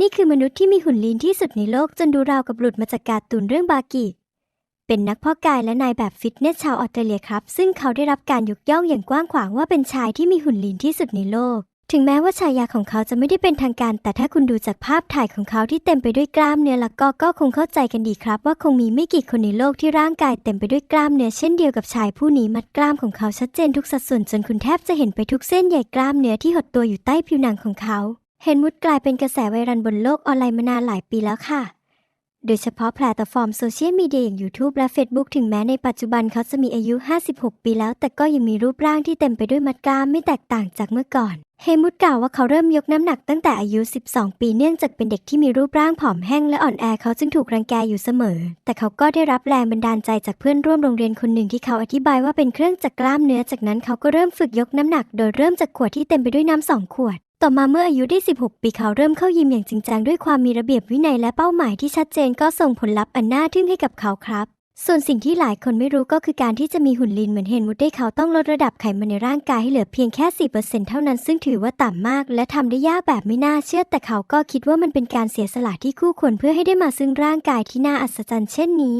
นี่คือมนุษย์ที่มีหุ่นลีนที่สุดในโลกจนดูราวกับหลุดมาจากการ์ตูนเรื่องบากิ เป็นนักเพาะกายและนายแบบฟิตเนสชาวออสเตรเลียครับ ซึ่งเขาได้รับการยกย่องอย่างกว้างขวางว่าเป็นชายที่มีหุ่นลีนที่สุดในโลก ถึงแม้ว่าฉายาของเขาจะไม่ได้เป็นทางการ แต่ถ้าคุณดูจากภาพถ่ายของเขาที่เต็มไปด้วยกล้ามเนื้อแล้วก็ก็คงเข้าใจกันดีครับ ว่าคงมีไม่กี่คนในโลกที่ร่างกายเต็มไปด้วยกล้ามเนื้อเช่นเดียวกับชายผู้นี้มัดกล้ามของเขาชัดเจนทุกสัดส่วนจนคุณแทบจะเห็นไปทุกเส้นใยกล้ามเนื้อที่หดตัวอยู่ใต้ผิวหนังของเขา เฮนวุฒกลายเป็นกระแสไวรัลบนโลกออนไลน์มานานหลายปีแล้วค่ะ โดยเฉพาะแพลตฟอร์มโซเชียลมีเดียอย่าง YouTube และ Facebook ถึงแม้ในปัจจุบันเขาจะมีอายุ 56 ปีแล้ว แต่ก็ยังมีรูปร่างที่เต็มไปด้วยมัดกล้ามไม่แตกต่างจากเมื่อก่อน เฮมุดกล่าวว่าเขาเริ่มยกน้ำหนักตั้งแต่อายุ 12 ปีเนื่องจากเป็นเด็กที่มีรูปร่างผอมแห้งและอ่อนแอเขาจึงถูกรังแกอยู่เสมอ แต่เขาก็ได้รับแรงบันดาลใจจากเพื่อนร่วมโรงเรียนคนหนึ่งที่เขาอธิบายว่าเป็นเครื่องจักรกล้ามเนื้อจากนั้นเขาก็เริ่มฝึกยกน้ำหนัก โดยเริ่มจากขวดที่เต็มไปด้วยน้ำสองขวด ต่อมาเมื่ออายุได้ 16 ปีเขาเริ่มเข้ายิมอย่างจริงจังด้วยความมีระเบียบวินัยและเป้าหมายที่ชัดเจนก็ส่งผลลัพธ์อันน่าทึ่งให้กับเขาครับ ส่วนสิ่งที่หลายคนไม่รู้ก็คือการที่จะมีหุ่นลีนเหมือนเฮนวุฒได้เขาต้องลดระดับไขมันในร่างกายให้เหลือเพียงแค่ 4%เท่านั้นซึ่งถือว่าต่ำมาก และทำได้ยากแบบไม่น่าเชื่อ แต่เขาก็คิดว่ามันเป็นการเสียสละที่คู่ควรเพื่อให้ได้มาซึ่งร่างกายที่น่าอัศจรรย์เช่นนี้